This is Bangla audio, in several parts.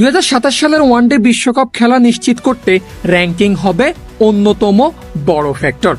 দুই হাজার সাতাশ সালের ওয়ানডে বিশ্বকাপ খেলা নিশ্চিত করতে র্যাঙ্কিং হবে অন্যতম বড় ফ্যাক্টর।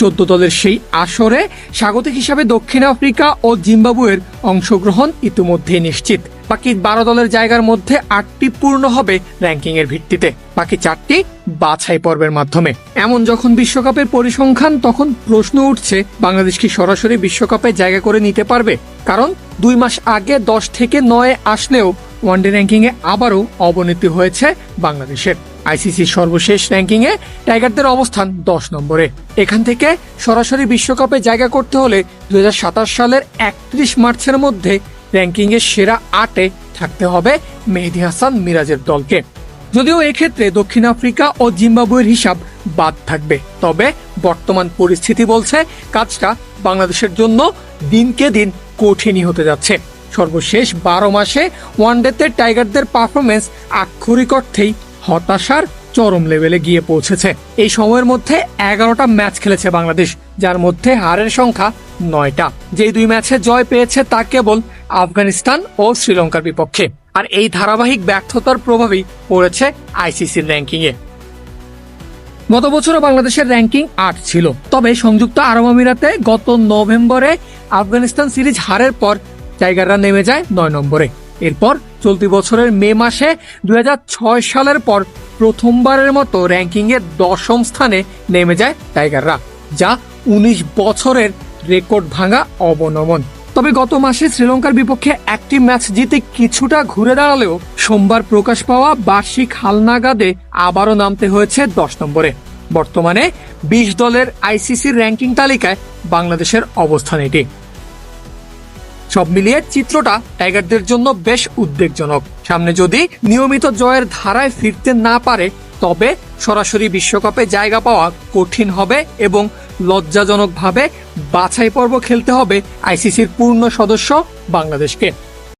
চোদ্দ দলের সেই আসরে স্বাগতিক হিসাবে দক্ষিণ আফ্রিকা ও জিম্বাবুয়ের অংশগ্রহণ ইতিমধ্যে নিশ্চিত। বাকি বারো দলের জায়গার মধ্যে আটটি পূর্ণ হবে র্যাঙ্কিং এর ভিত্তিতে। বাকি চারটি বাছাই পর্বের মাধ্যমে। এমন যখন বিশ্বকাপের পরিসংখ্যান, তখন প্রশ্ন উঠছে, বাংলাদেশ কি সরাসরি বিশ্বকাপে জায়গা করে নিতে পারবে? কারণ দুই মাস আগে দশ থেকে নয় আসলেও ওয়ানডে র্যাঙ্কিং এ আবারও অবনতি হয়েছে বাংলাদেশের। আইসিসির সর্বশেষ র্যাঙ্কিং এ টাইগারদের অবস্থান দশ নম্বরে। এখান থেকে সরাসরি বিশ্বকাপে জায়গা করতে হলে দুই সালের একত্রিশ মার্চের মধ্যে র্যাঙ্কিং এর সেরা আটে থাকতে হবে মেহেদি হাসান মিরাজের দলকে। যদিও এক্ষেত্রে দক্ষিণ আফ্রিকা ও জিম্বাবুয়ের হিসাব বাদ থাকবে, তবে বর্তমান পরিস্থিতি বলছে কাজটা বাংলাদেশের জন্য দিনকে দিন কঠিনই হতে যাচ্ছে। সর্বশেষ বারো মাসে ওয়ানডেতে টাইগারদের পারফরমেন্স আক্ষরিক অর্থেই হতাশার চরম লেভেলে গিয়ে পৌঁছেছে। এই সময়ের মধ্যে এগারোটা ম্যাচ খেলেছে বাংলাদেশ, যার মধ্যে হারের সংখ্যা নয়টা। যেই দুই ম্যাচে জয় পেয়েছে তা কেবল আফগানিস্তান ও শ্রীলঙ্কার বিপক্ষে। আর এই ধারাবাহিক ব্যর্থতার প্রভাবই পড়েছে আইসিসির র্যাঙ্কিং এ গত বছরও বাংলাদেশের র্যাঙ্কিং আট ছিল। তবে সংযুক্ত আরব আমিরাতে গত নভেম্বরে আফগানিস্তান সিরিজ হারের পর টাইগাররা নেমে যায় নয় নম্বরে। এরপর চলতি বছরের মে মাসে দু হাজার ছয় সালের পর প্রথমবারের মতো র্যাঙ্কিং এর দশম স্থানে নেমে যায় টাইগাররা, যা উনিশ বছরের রেকর্ড ভাঙা অবনমন। তবে গত মাসে শ্রীলঙ্কার বিপক্ষে একটি ম্যাচ জিতে কিছুটা ঘুরে দাঁড়ালেও সোমবার প্রকাশ পাওয়া বার্ষিক হালনাগাদে আবারও নামতে হয়েছে দশ নম্বরে। বর্তমানে বিশ দলের আইসিসির র্যাঙ্কিং তালিকায় বাংলাদেশের অবস্থান এটি। সব মিলিয়ে চিত্রটা টাইগারদের জন্য বেশ উদ্বেগজনক। সামনে যদি নিয়মিত জয়ের ধারায় ফিরতে না পারে, তবে সরাসরি বিশ্বকাপে জায়গা পাওয়া কঠিন হবে এবং লজ্জাজনকভাবে বাছাই পর্ব খেলতে হবে আইসিসির পূর্ণ সদস্য বাংলাদেশকে।